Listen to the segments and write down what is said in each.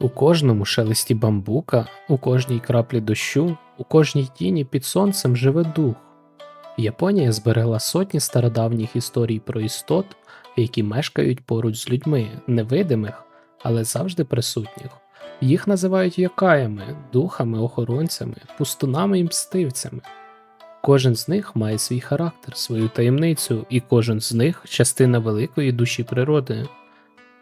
У кожному шелесті бамбука, у кожній краплі дощу, у кожній тіні під сонцем живе дух. Японія зберегла сотні стародавніх історій про істот, які мешкають поруч з людьми, невидимих, але завжди присутніх. Їх називають якаями, духами, охоронцями, пустунами і мстивцями. Кожен з них має свій характер, свою таємницю, і кожен з них частина великої душі природи.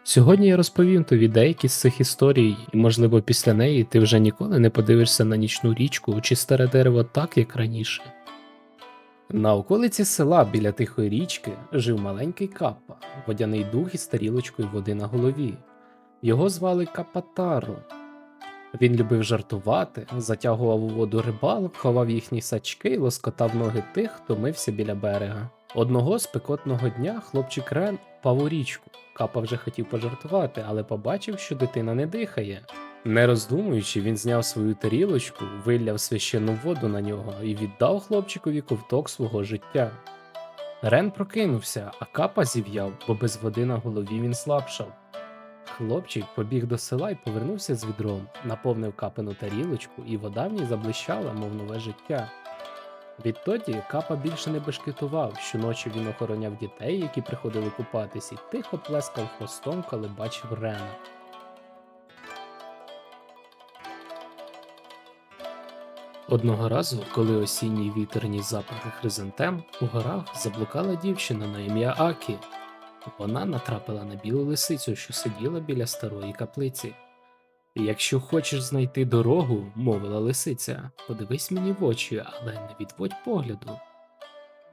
Сьогодні я розповім тобі деякі з цих історій, і, можливо, після неї ти вже ніколи не подивишся на нічну річку чи старе дерево так, як раніше. На околиці села біля тихої річки жив маленький капа, водяний дух із тарілочкою води на голові. Його звали Капатаро. Він любив жартувати, затягував у воду рибалок, ховав їхні сачки і лоскотав ноги тих, хто мився біля берега. Одного спекотного дня хлопчик Рен впав у річку. Капа вже хотів пожартувати, але побачив, що дитина не дихає. Не роздумуючи, він зняв свою тарілочку, вилляв священну воду на нього і віддав хлопчикові ковток свого життя. Рен прокинувся, а капа зів'яв, бо без води на голові він слабшав. Хлопчик побіг до села і повернувся з відром, наповнив капину тарілочку, і вода в ній заблищала, мов нове життя. Відтоді капа більше не бешкетував, щоночі він охороняв дітей, які приходили купатись, і тихо плескав хвостом, коли бачив Рена. Одного разу, коли осінній вітерні запахи хризантем, у горах заблукала дівчина на ім'я Акі. Вона натрапила на білу лисицю, що сиділа біля старої каплиці. Якщо хочеш знайти дорогу, мовила лисиця, подивись мені в очі, але не відводь погляду.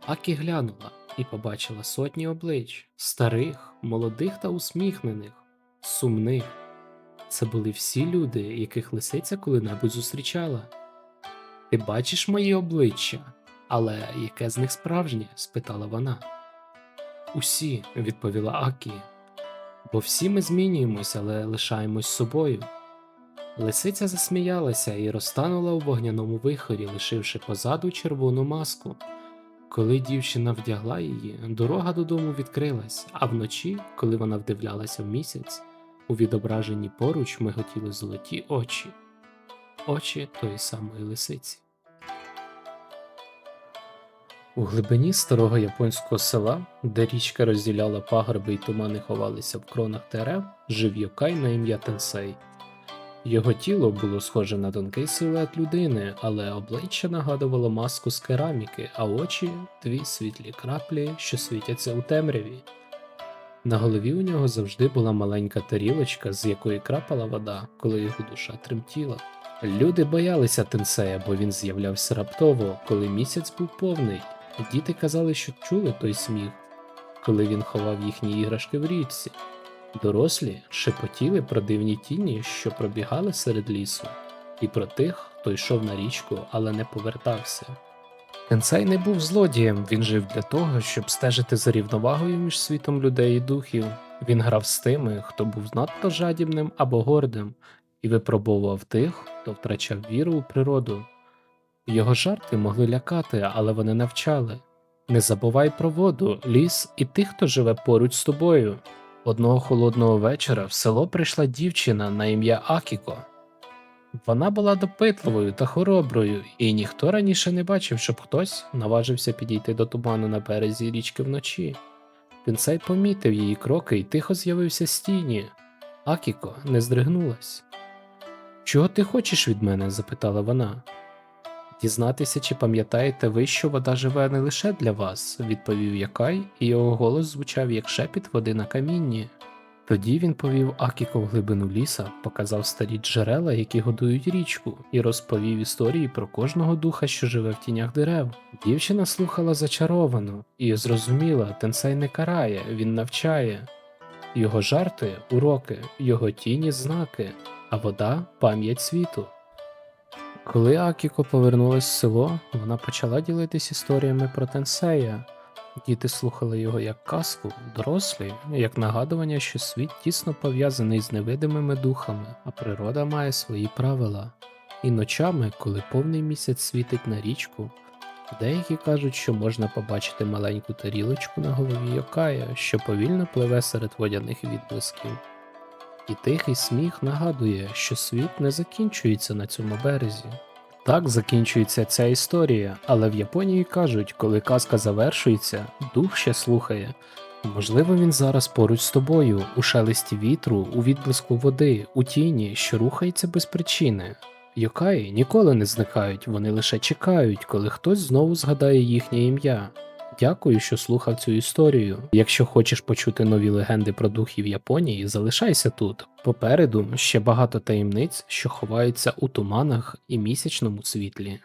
Акі глянула і побачила сотні облич старих, молодих та усміхнених, сумних. Це були всі люди, яких лисиця коли-небудь зустрічала. Ти бачиш мої обличчя, але яке з них справжнє? спитала вона. Усі, відповіла Акі, бо всі ми змінюємось, але лишаємось собою. Лисиця засміялася і розтанула у вогняному вихорі, лишивши позаду червону маску. Коли дівчина вдягла її, дорога додому відкрилась, а вночі, коли вона вдивлялася в місяць, у відображенні поруч миготіли золоті очі, очі тої самої лисиці. У глибині старого японського села, де річка розділяла пагорби й тумани ховалися в кронах дерев, жив Йокай на ім'я Тенсей. Його тіло було схоже на тонкий силует людини, але обличчя нагадувало маску з кераміки, а очі дві світлі краплі, що світяться у темряві. На голові у нього завжди була маленька тарілочка, з якої крапала вода, коли його душа тремтіла. Люди боялися Тенсея, бо він з'являвся раптово, коли місяць був повний. Діти казали, що чули той сміх, коли він ховав їхні іграшки в річці. Дорослі шепотіли про дивні тіні, що пробігали серед лісу, і про тих, хто йшов на річку, але не повертався. Кенсей не був злодієм, він жив для того, щоб стежити за рівновагою між світом людей і духів. Він грав з тими, хто був надто жадібним або гордим, і випробовував тих, хто втрачав віру у природу. Його жарти могли лякати, але вони навчали не забувай про воду, ліс і тих, хто живе поруч з тобою. Одного холодного вечора в село прийшла дівчина на ім'я Акіко. Вона була допитливою та хороброю, і ніхто раніше не бачив, щоб хтось наважився підійти до туману на березі річки вночі. Пінцей помітив її кроки і тихо з'явився з тіні. Акіко не здригнулась. Чого ти хочеш від мене? запитала вона. Дізнатися, чи пам'ятаєте ви, що вода живе не лише для вас, відповів Якай, і його голос звучав як шепіт води на камінні. Тоді він повів Акіко в глибину ліса, показав старі джерела, які годують річку, і розповів історії про кожного духа, що живе в тінях дерев. Дівчина слухала зачаровано і зрозуміла, Тенсей не карає, він навчає. Його жарти уроки, його тіні знаки, а вода пам'ять світу. Коли Акіко повернулась в село, вона почала ділитись історіями про Тенсея. Діти слухали його як казку, дорослі, як нагадування, що світ тісно пов'язаний з невидимими духами, а природа має свої правила. І ночами, коли повний місяць світить на річку, деякі кажуть, що можна побачити маленьку тарілочку на голові Йокая, що повільно пливе серед водяних відблисків. І тихий сміх нагадує, що світ не закінчується на цьому березі. Так закінчується ця історія, але в Японії кажуть, коли казка завершується, дух ще слухає. Можливо, він зараз поруч з тобою, у шелесті вітру, у відблиску води, у тіні, що рухається без причини. Йокаї ніколи не зникають, вони лише чекають, коли хтось знову згадає їхнє ім'я. Дякую, що слухав цю історію. Якщо хочеш почути нові легенди про духів Японії, залишайся тут. Попереду ще багато таємниць, що ховаються у туманах і місячному світлі.